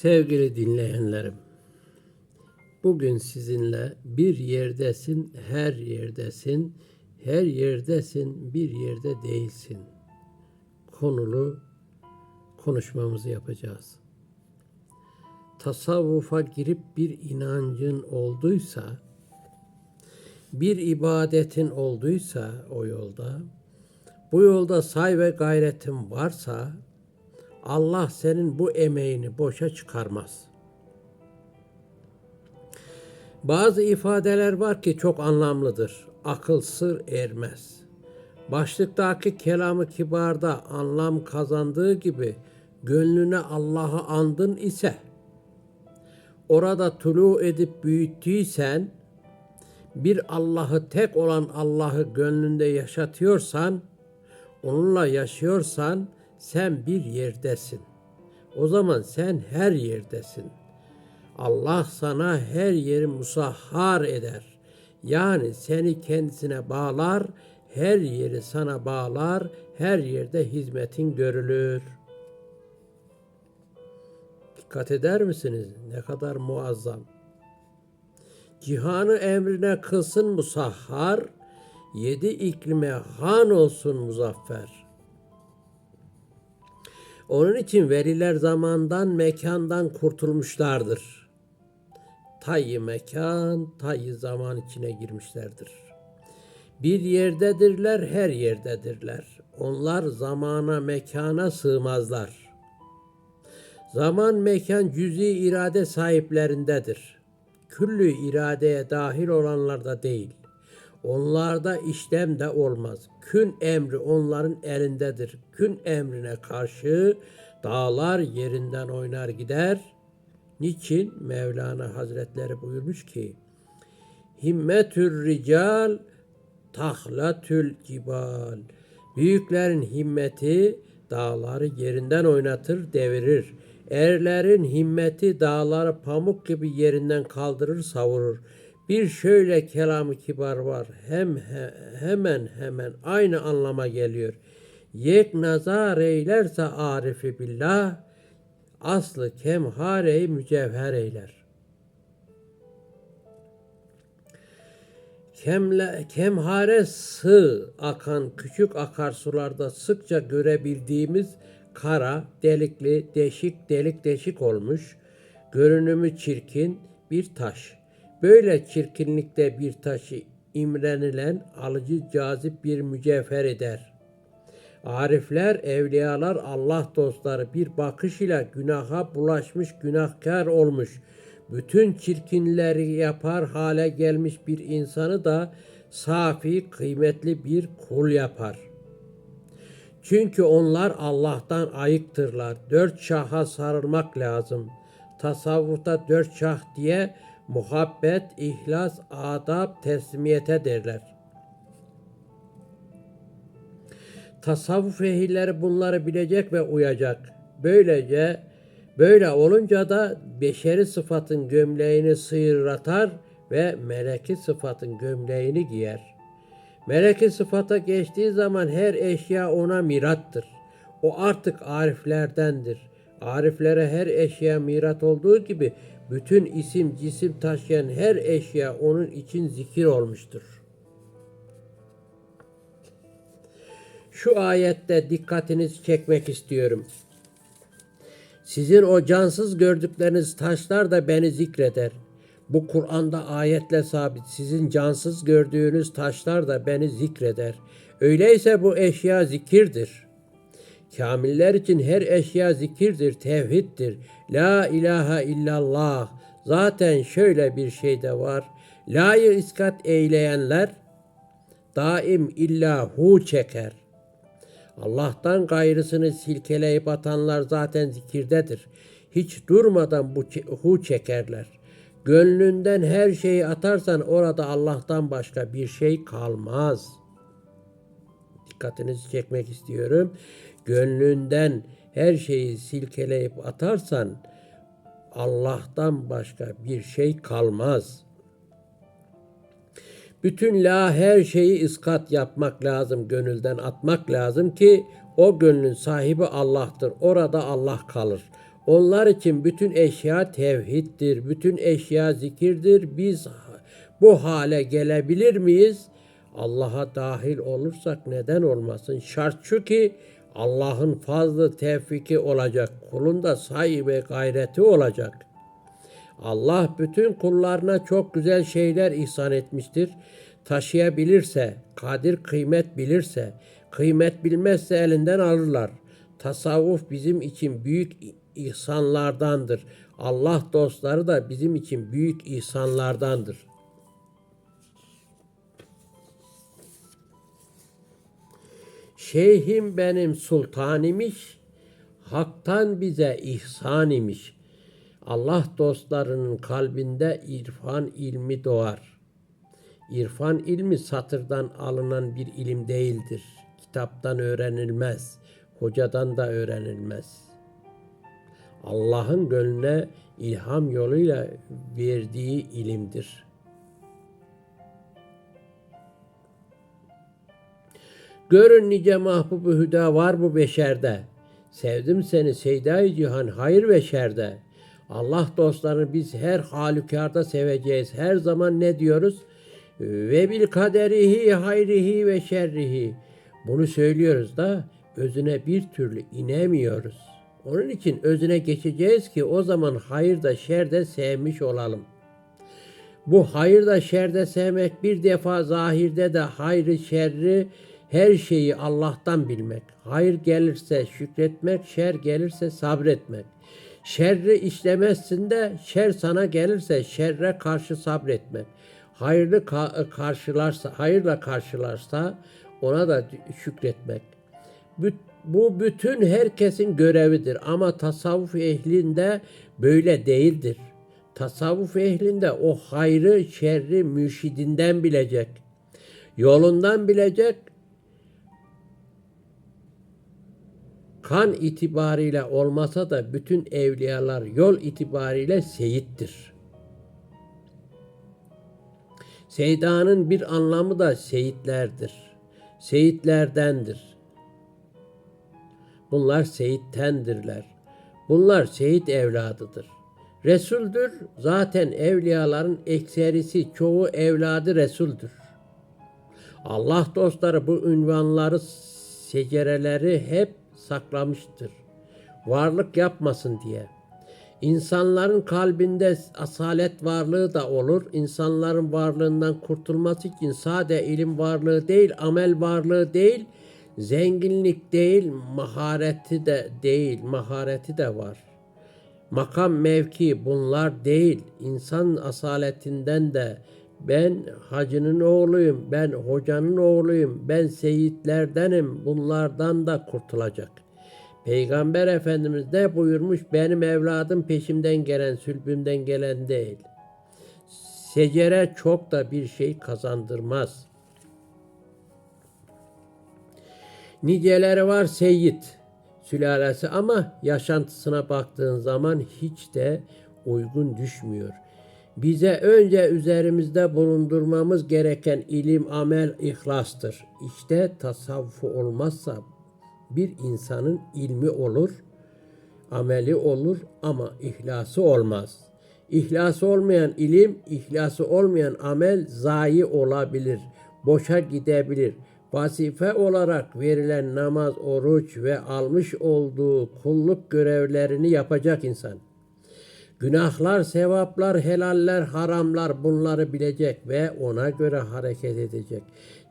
Sevgili dinleyenlerim, bugün sizinle bir yerdesin, her yerdesin, her yerdesin, bir yerde değilsin. Konulu konuşmamızı yapacağız. Tasavvufa girip bir inancın olduysa, bir ibadetin olduysa o yolda, bu yolda say ve gayretin varsa Allah senin bu emeğini boşa çıkarmaz. Bazı ifadeler var ki çok anlamlıdır. Akıl sır ermez. Başlıktaki kelamı kibarda anlam kazandığı gibi gönlüne Allah'ı andın ise orada tulu edip büyüttüysen bir Allah'ı tek olan Allah'ı gönlünde yaşatıyorsan onunla yaşıyorsan sen bir yerdesin. O zaman sen her yerdesin. Allah sana her yeri musahhar eder. Yani seni kendisine bağlar, her yeri sana bağlar, her yerde hizmetin görülür. Dikkat eder misiniz? Ne kadar muazzam. Cihanı emrine kılsın musahhar, yedi iklime han olsun muzaffer.'' Onun için veriler zamandan, mekandan kurtulmuşlardır. Tayı mekan, tayı zaman içine girmişlerdir. Bir yerdedirler, her yerdedirler. Onlar zamana, mekana sığmazlar. Zaman, mekan cüzi irade sahiplerindedir. Küllü iradeye dahil olanlarda değil. Onlarda işlem de olmaz. Kün emri onların elindedir. Kün emrine karşı dağlar yerinden oynar gider. Niçin? Mevlana Hazretleri buyurmuş ki Himmetür rical tahlatül cibal. Büyüklerin himmeti dağları yerinden oynatır, devirir. Erlerin himmeti dağları pamuk gibi yerinden kaldırır, savurur. Bir şöyle kelamı kibar var. Hem he, hemen hemen aynı anlama geliyor. Yek nazar eylerse arifi billah, aslı kemhareyi mücevher eyler. Kemle, kemhare sığ akan küçük akarsularda sıkça görebildiğimiz kara, delikli, deşik, delik deşik olmuş, görünümü çirkin bir taş.'' Böyle çirkinlikte bir taşı imrenilen alıcı cazip bir mücevher eder. Arifler, evliyalar, Allah dostları bir bakış ile günaha bulaşmış, günahkar olmuş, bütün çirkinleri yapar hale gelmiş bir insanı da safi, kıymetli bir kul yapar. Çünkü onlar Allah'tan ayıktırlar. Dört şaha sarılmak lazım. Tasavvufta dört şah diye muhabbet, ihlas, adab, teslimiyete derler. Tasavvuf ehilleri bunları bilecek ve uyacak. Böylece böyle olunca da beşeri sıfatın gömleğini sıyırratar ve meleki sıfatın gömleğini giyer. Meleki sıfata geçtiği zaman her eşya ona mirattır. O artık ariflerdendir. Ariflere her eşya mirat olduğu gibi bütün isim cisim taşıyan her eşya onun için zikir olmuştur. Şu ayette dikkatinizi çekmek istiyorum. Sizin o cansız gördükleriniz taşlar da beni zikreder. Bu Kur'an'da ayetle sabit. Sizin cansız gördüğünüz taşlar da beni zikreder. Öyleyse bu eşya zikirdir.'' Kamiller için her eşya zikirdir, tevhiddir. La ilahe illallah. Zaten şöyle bir şey de var. La'yı iskat eyleyenler daim illa hu çeker. Allah'tan gayrısını silkeleyip atanlar zaten zikirdedir. Hiç durmadan bu hu çekerler. Gönlünden her şeyi atarsan orada Allah'tan başka bir şey kalmaz. Dikkatinizi çekmek istiyorum gönlünden her şeyi silkeleyip atarsan Allah'tan başka bir şey kalmaz. Bütün la her şeyi iskat yapmak lazım, gönülden atmak lazım ki o gönlün sahibi Allah'tır. Orada Allah kalır. Onlar için bütün eşya tevhiddir, bütün eşya zikirdir. Biz bu hale gelebilir miyiz? Allah'a dahil olursak neden olmasın? Şart şu ki Allah'ın fazlı tevfiki olacak. Kulun da ve gayreti olacak. Allah bütün kullarına çok güzel şeyler ihsan etmiştir. Taşıyabilirse, kadir kıymet bilirse, kıymet bilmezse elinden alırlar. Tasavvuf bizim için büyük ihsanlardandır. Allah dostları da bizim için büyük ihsanlardandır. Şeyhim benim sultan imiş, haktan bize ihsan imiş. Allah dostlarının kalbinde irfan ilmi doğar. İrfan ilmi satırdan alınan bir ilim değildir. Kitaptan öğrenilmez, hocadan da öğrenilmez. Allah'ın gönlüne ilham yoluyla verdiği ilimdir. Görün nice mahbubu hüda var bu beşerde. Sevdim seni seyda cihan hayır ve şerde. Allah dostlarını biz her halükarda seveceğiz. Her zaman ne diyoruz? Ve bil kaderihi hayrihi ve şerrihi. Bunu söylüyoruz da özüne bir türlü inemiyoruz. Onun için özüne geçeceğiz ki o zaman hayır da şer de sevmiş olalım. Bu hayır da şer de sevmek bir defa zahirde de hayrı şerri her şeyi Allah'tan bilmek. Hayır gelirse şükretmek, şer gelirse sabretmek. Şerri işlemezsin de şer sana gelirse şerre karşı sabretmek. Hayırlı ka- karşılarsa, hayırla karşılarsa ona da şükretmek. Bu bütün herkesin görevidir ama tasavvuf ehlinde böyle değildir. Tasavvuf ehlinde o hayrı şerri mürşidinden bilecek. Yolundan bilecek, kan itibariyle olmasa da bütün evliyalar yol itibariyle seyittir. Seydanın bir anlamı da seyitlerdir. Seyitlerdendir. Bunlar seyittendirler. Bunlar seyit evladıdır. Resuldür. Zaten evliyaların ekserisi çoğu evladı Resuldür. Allah dostları bu ünvanları, secereleri hep saklamıştır. Varlık yapmasın diye. İnsanların kalbinde asalet varlığı da olur. İnsanların varlığından kurtulması için sade ilim varlığı değil, amel varlığı değil, zenginlik değil, mahareti de değil, mahareti de var. Makam mevki bunlar değil. İnsan asaletinden de ben hacının oğluyum, ben hocanın oğluyum, ben seyitlerdenim bunlardan da kurtulacak. Peygamber Efendimiz ne buyurmuş? Benim evladım peşimden gelen, sülbümden gelen değil. Secere çok da bir şey kazandırmaz. Niceleri var seyit sülalesi ama yaşantısına baktığın zaman hiç de uygun düşmüyor. Bize önce üzerimizde bulundurmamız gereken ilim, amel, ihlastır. İşte tasavvufu olmazsa bir insanın ilmi olur, ameli olur ama ihlası olmaz. İhlası olmayan ilim, ihlası olmayan amel zayi olabilir, boşa gidebilir. Vazife olarak verilen namaz, oruç ve almış olduğu kulluk görevlerini yapacak insan. Günahlar, sevaplar, helaller, haramlar bunları bilecek ve ona göre hareket edecek.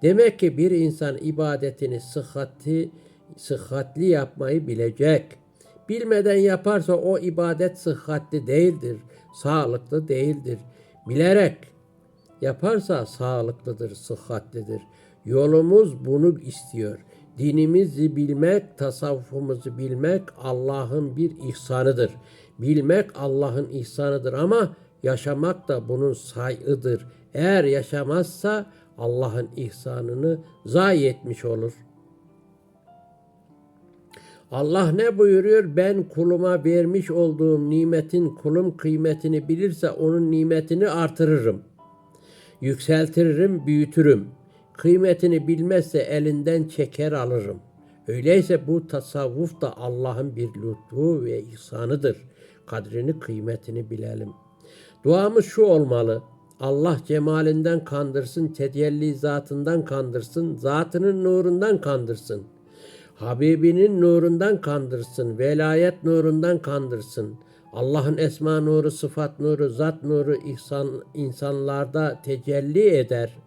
Demek ki bir insan ibadetini sıhhatli, sıhhatli yapmayı bilecek. Bilmeden yaparsa o ibadet sıhhatli değildir, sağlıklı değildir. Bilerek yaparsa sağlıklıdır, sıhhatlidir. Yolumuz bunu istiyor. Dinimizi bilmek, tasavvufumuzu bilmek Allah'ın bir ihsanıdır. Bilmek Allah'ın ihsanıdır ama yaşamak da bunun sayıdır. Eğer yaşamazsa Allah'ın ihsanını zayi etmiş olur. Allah ne buyuruyor? Ben kuluma vermiş olduğum nimetin kulum kıymetini bilirse onun nimetini artırırım. Yükseltiririm, büyütürüm. Kıymetini bilmezse elinden çeker alırım. Öyleyse bu tasavvuf da Allah'ın bir lütfu ve ihsanıdır. Kadrini, kıymetini bilelim. Duamız şu olmalı. Allah cemalinden kandırsın, tecelli zatından kandırsın, zatının nurundan kandırsın. Habibinin nurundan kandırsın, velayet nurundan kandırsın. Allah'ın esma nuru, sıfat nuru, zat nuru ihsan, insanlarda tecelli eder.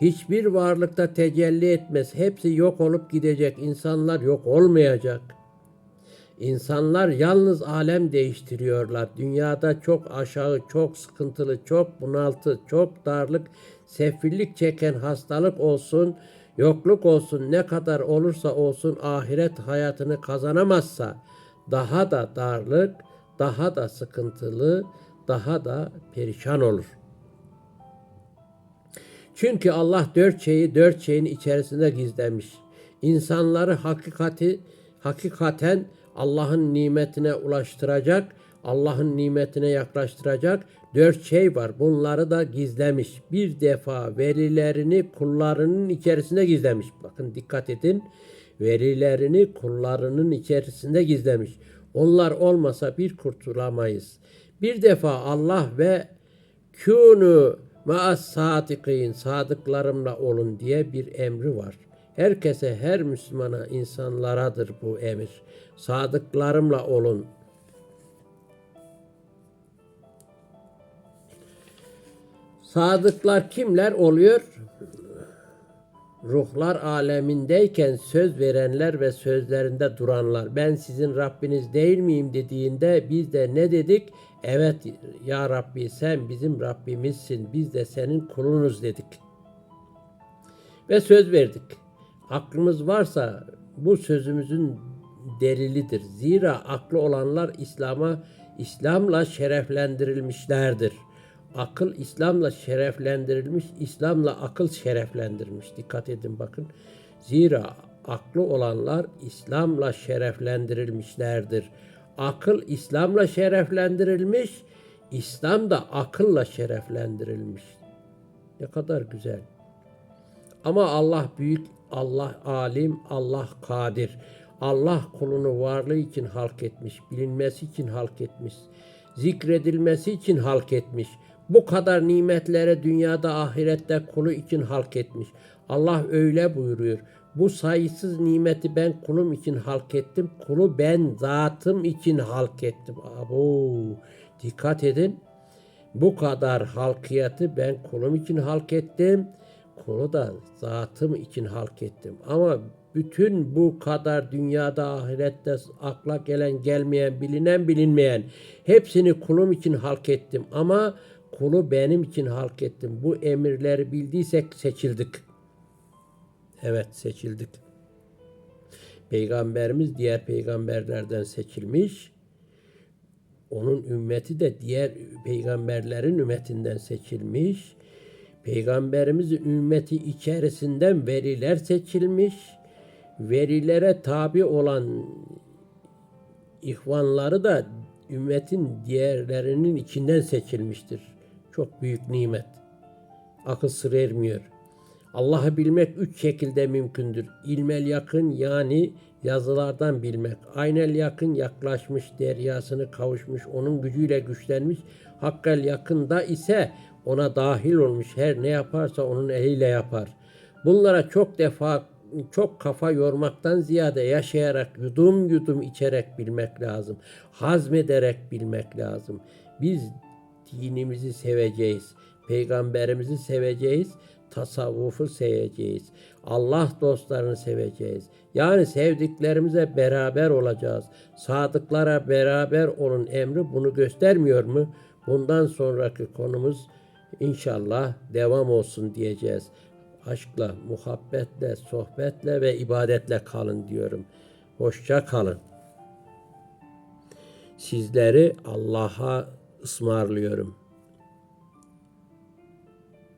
Hiçbir varlıkta tecelli etmez. Hepsi yok olup gidecek. İnsanlar yok olmayacak. İnsanlar yalnız alem değiştiriyorlar. Dünyada çok aşağı, çok sıkıntılı, çok bunaltı, çok darlık, sefillik çeken hastalık olsun, yokluk olsun, ne kadar olursa olsun ahiret hayatını kazanamazsa daha da darlık, daha da sıkıntılı, daha da perişan olur. Çünkü Allah dört şeyi dört şeyin içerisinde gizlemiş. İnsanları hakikati hakikaten Allah'ın nimetine ulaştıracak, Allah'ın nimetine yaklaştıracak dört şey var. Bunları da gizlemiş. Bir defa verilerini kullarının içerisinde gizlemiş. Bakın dikkat edin. Verilerini kullarının içerisinde gizlemiş. Onlar olmasa bir kurtulamayız. Bir defa Allah ve kûnü maas sadikin sadıklarımla olun diye bir emri var. Herkese, her Müslümana, insanlaradır bu emir. Sadıklarımla olun. Sadıklar kimler oluyor? Ruhlar alemindeyken söz verenler ve sözlerinde duranlar. Ben sizin Rabbiniz değil miyim dediğinde biz de ne dedik? Evet ya Rabbi sen bizim Rabbimizsin. Biz de senin kulunuz dedik. Ve söz verdik. Aklımız varsa bu sözümüzün delilidir. Zira aklı olanlar İslam'a İslam'la şereflendirilmişlerdir. Akıl İslam'la şereflendirilmiş, İslam'la akıl şereflendirilmiş. Dikkat edin bakın. Zira aklı olanlar İslam'la şereflendirilmişlerdir. Akıl İslam'la şereflendirilmiş, İslam da akılla şereflendirilmiş. Ne kadar güzel. Ama Allah büyük, Allah alim, Allah kadir. Allah kulunu varlığı için halk etmiş, bilinmesi için halk etmiş, zikredilmesi için halk etmiş. Bu kadar nimetlere dünyada ahirette kulu için halk etmiş. Allah öyle buyuruyor. Bu sayısız nimeti ben kulum için halk ettim. Kulu ben zatım için halk ettim. Abo, dikkat edin. Bu kadar halkiyatı ben kulum için halk ettim. Kulu da zatım için halk ettim. Ama bütün bu kadar dünyada ahirette akla gelen gelmeyen bilinen bilinmeyen hepsini kulum için halk ettim. Ama kulu benim için halk ettim. Bu emirleri bildiysek seçildik. Evet seçildik. Peygamberimiz diğer peygamberlerden seçilmiş. Onun ümmeti de diğer peygamberlerin ümmetinden seçilmiş. Peygamberimizin ümmeti içerisinden veriler seçilmiş. Verilere tabi olan ihvanları da ümmetin diğerlerinin içinden seçilmiştir. Çok büyük nimet. Akıl sır ermiyor. Allah'ı bilmek üç şekilde mümkündür. İlmel yakın yani yazılardan bilmek. Aynel yakın yaklaşmış, deryasını kavuşmuş, onun gücüyle güçlenmiş. Hakkel yakında ise ona dahil olmuş. Her ne yaparsa onun eliyle yapar. Bunlara çok defa çok kafa yormaktan ziyade yaşayarak, yudum yudum içerek bilmek lazım. Hazmederek bilmek lazım. Biz dinimizi seveceğiz. Peygamberimizi seveceğiz. Tasavvufu seveceğiz. Allah dostlarını seveceğiz. Yani sevdiklerimize beraber olacağız. Sadıklara beraber olun emri bunu göstermiyor mu? Bundan sonraki konumuz inşallah devam olsun diyeceğiz. Aşkla, muhabbetle, sohbetle ve ibadetle kalın diyorum. Hoşça kalın. Sizleri Allah'a ısmarlıyorum.